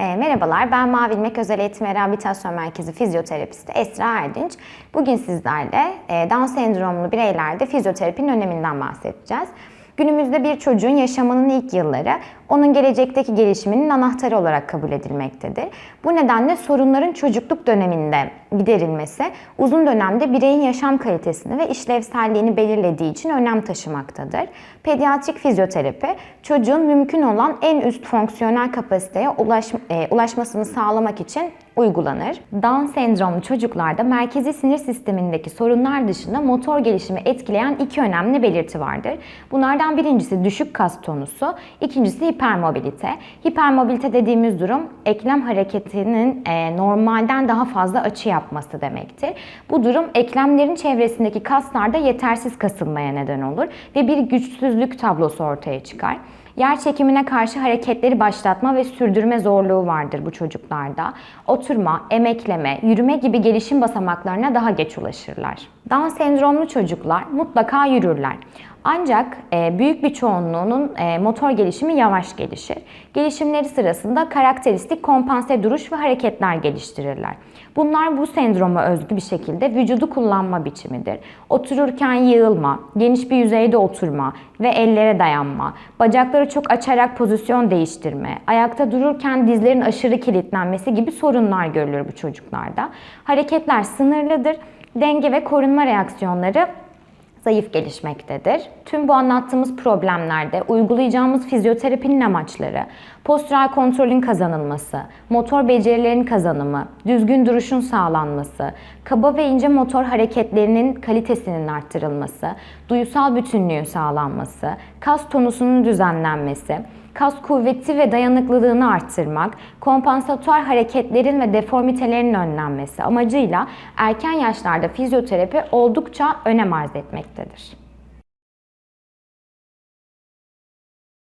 E, merhabalar, ben Mavi İlmek Özel Eğitim ve Rehabilitasyon Merkezi fizyoterapisti Esra Erdinç. Bugün sizlerle e, Down sendromlu bireylerde fizyoterapinin öneminden bahsedeceğiz. Günümüzde bir çocuğun yaşamının ilk yılları onun gelecekteki gelişiminin anahtarı olarak kabul edilmektedir. Bu nedenle sorunların çocukluk döneminde giderilmesi uzun dönemde bireyin yaşam kalitesini ve işlevselliğini belirlediği için önem taşımaktadır. Pediatrik fizyoterapi çocuğun mümkün olan en üst fonksiyonel kapasiteye ulaş, e, ulaşmasını sağlamak için uygulanır. Down sendromlu çocuklarda merkezi sinir sistemindeki sorunlar dışında motor gelişimi etkileyen iki önemli belirti vardır. Bunlardan birincisi düşük kas tonusu, ikincisi hipermobilite. Hipermobilite dediğimiz durum eklem hareketinin e, normalden daha fazla açı yapması demektir. Bu durum eklemlerin çevresindeki kaslarda yetersiz kasılmaya neden olur ve bir güçsüzlük tablosu ortaya çıkar. Yer çekimine karşı hareketleri başlatma ve sürdürme zorluğu vardır bu çocuklarda. Oturma, emekleme, yürüme gibi gelişim basamaklarına daha geç ulaşırlar. Down sendromlu çocuklar mutlaka yürürler. Ancak e, büyük bir çoğunluğunun e, motor gelişimi yavaş gelişir. Gelişimleri sırasında karakteristik kompanse duruş ve hareketler geliştirirler. Bunlar bu sendroma özgü bir şekilde vücudu kullanma biçimidir. Otururken yığılma, geniş bir yüzeyde oturma ve ellere dayanma, bacakları çok açarak pozisyon değiştirme, ayakta dururken dizlerin aşırı kilitlenmesi gibi sorunlar görülür bu çocuklarda. Hareketler sınırlıdır. Denge ve korunma reaksiyonları zayıf gelişmektedir. Tüm bu anlattığımız problemlerde uygulayacağımız fizyoterapinin amaçları, postural kontrolün kazanılması, motor becerilerin kazanımı, düzgün duruşun sağlanması, kaba ve ince motor hareketlerinin kalitesinin arttırılması, duyusal bütünlüğün sağlanması, kas tonusunun düzenlenmesi, kas kuvveti ve dayanıklılığını arttırmak, kompansatuar hareketlerin ve deformitelerin önlenmesi amacıyla erken yaşlarda fizyoterapi oldukça önem arz etmektedir.